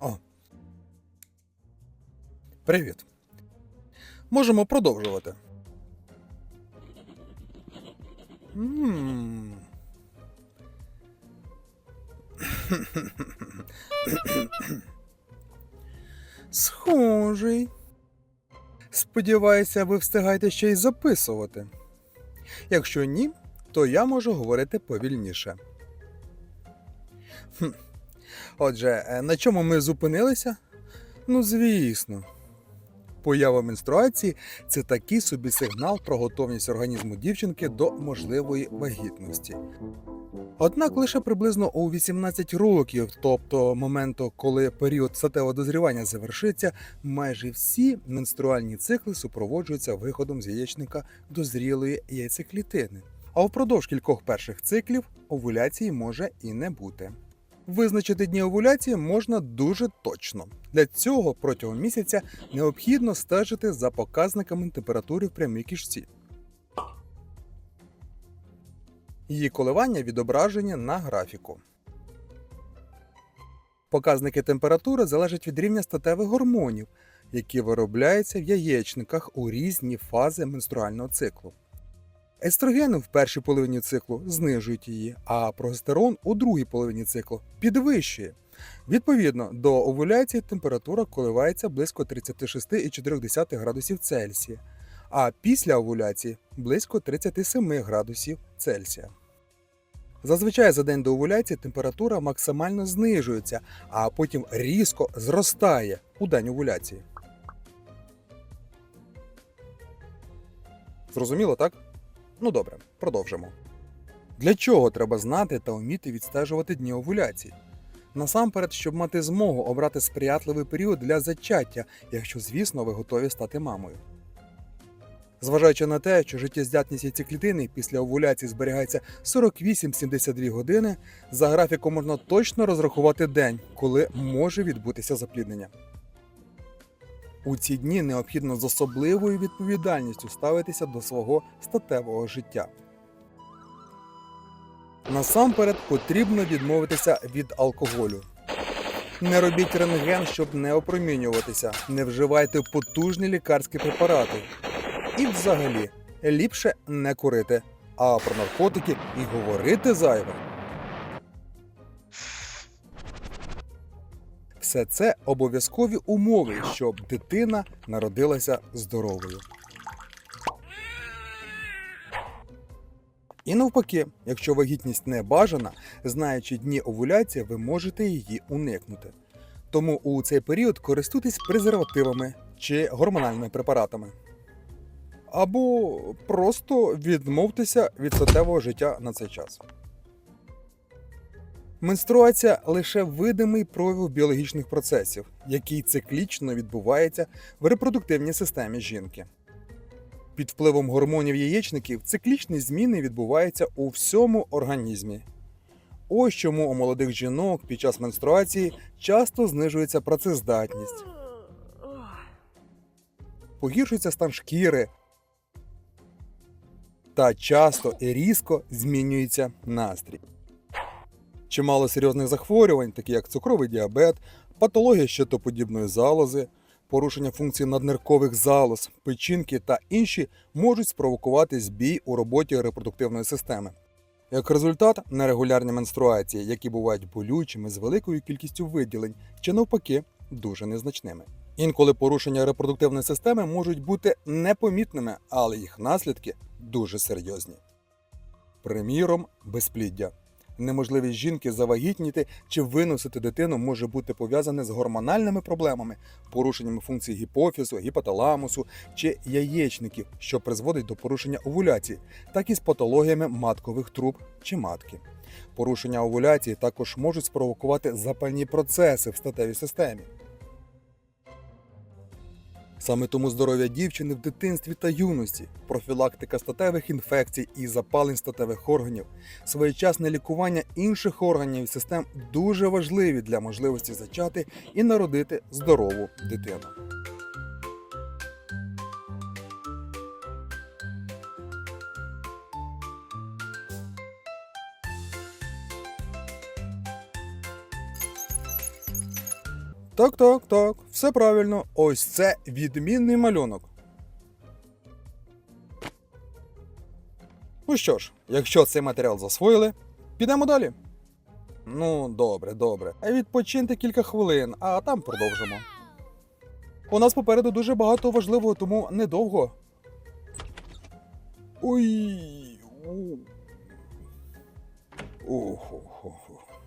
О. Привіт. Можемо продовжувати. М. Схожий. Сподіваюся, ви встигаєте ще й записувати. Якщо ні, то я можу говорити повільніше. Хм. Отже, е, на чому ми зупинилися? Ну, звісно. Поява менструації це такий собі сигнал про готовність організму дівчинки до можливої вагітності. Однак лише приблизно у 18 років, тобто моменту, коли період статевого дозрівання завершиться, майже всі менструальні цикли супроводжуються виходом з яєчника дозрілої яйцеклітини. А впродовж кількох перших циклів овуляції може і не бути. Визначити дні овуляції можна дуже точно. Для цього протягом місяця необхідно стежити за показниками температури в прямій кишці. Її коливання відображені на графіку. Показники температури залежать від рівня статевих гормонів, які виробляються в яєчниках у різні фази менструального циклу. Естрогени в першій половині циклу знижують її, а прогестерон у другій половині циклу підвищує. Відповідно, до овуляції температура коливається близько 36,4 градусів Цельсія, а після овуляції близько 37 градусів Цельсія. Зазвичай за день до овуляції температура максимально знижується, а потім різко зростає у день овуляції. Зрозуміло, так? Ну добре, продовжимо. Для чого треба знати та вміти відстежувати дні овуляції? Насамперед, щоб мати змогу обрати сприятливий період для зачаття, якщо, звісно, ви готові стати мамою. Зважаючи на те, що життєздатність яйцеклітини після овуляції зберігається 48-72 години, за графіком можна точно розрахувати день, коли може відбутися запліднення. У ці дні необхідно з особливою відповідальністю ставитися до свого статевого життя. Насамперед потрібно відмовитися від алкоголю. Не робіть рентген, щоб не опромінюватися, не вживайте потужні лікарські препарати. І взагалі ліпше не курити, а про наркотики і говорити зайве. Все це обов'язкові умови, щоб дитина народилася здоровою. І навпаки, якщо вагітність не бажана, знаючи дні овуляції, ви можете її уникнути. Тому у цей період користуйтесь презервативами чи гормональними препаратами. Або просто відмовтеся від статевого життя на цей час. Менструація лише видимий прояв біологічних процесів, який циклічно відбувається в репродуктивній системі жінки. Під впливом гормонів яєчників циклічні зміни відбуваються у всьому організмі. Ось чому у молодих жінок під час менструації часто знижується працездатність, погіршується стан шкіри та часто і різко змінюється настрій. Чимало серйозних захворювань, такі як цукровий діабет, патологія щитоподібної залози, порушення функцій надниркових залоз, печінки та інші можуть спровокувати збій у роботі репродуктивної системи. Як результат, нерегулярні менструації, які бувають болючими з великою кількістю виділень, чи навпаки дуже незначними. Інколи порушення репродуктивної системи можуть бути непомітними, але їх наслідки дуже серйозні. Приміром, безпліддя. Неможливість жінки завагітніти чи виносити дитину може бути пов'язане з гормональними проблемами, порушеннями функцій гіпофізу, гіпоталамусу чи яєчників, що призводить до порушення овуляції, так і з патологіями маткових труб чи матки. Порушення овуляції також можуть спровокувати запальні процеси в статевій системі. Саме тому здоров'я дівчини в дитинстві та юності, профілактика статевих інфекцій і запалень статевих органів, своєчасне лікування інших органів і систем дуже важливі для можливості зачати і народити здорову дитину. Так, так, так, все правильно. Ось це відмінний малюнок. Ну що ж, якщо цей матеріал засвоїли, підемо далі. Ну, добре, добре. Відпочиньте кілька хвилин, а там продовжимо. У нас попереду дуже багато важливого, тому недовго. Ой. у. Ох, ох, ох, ох.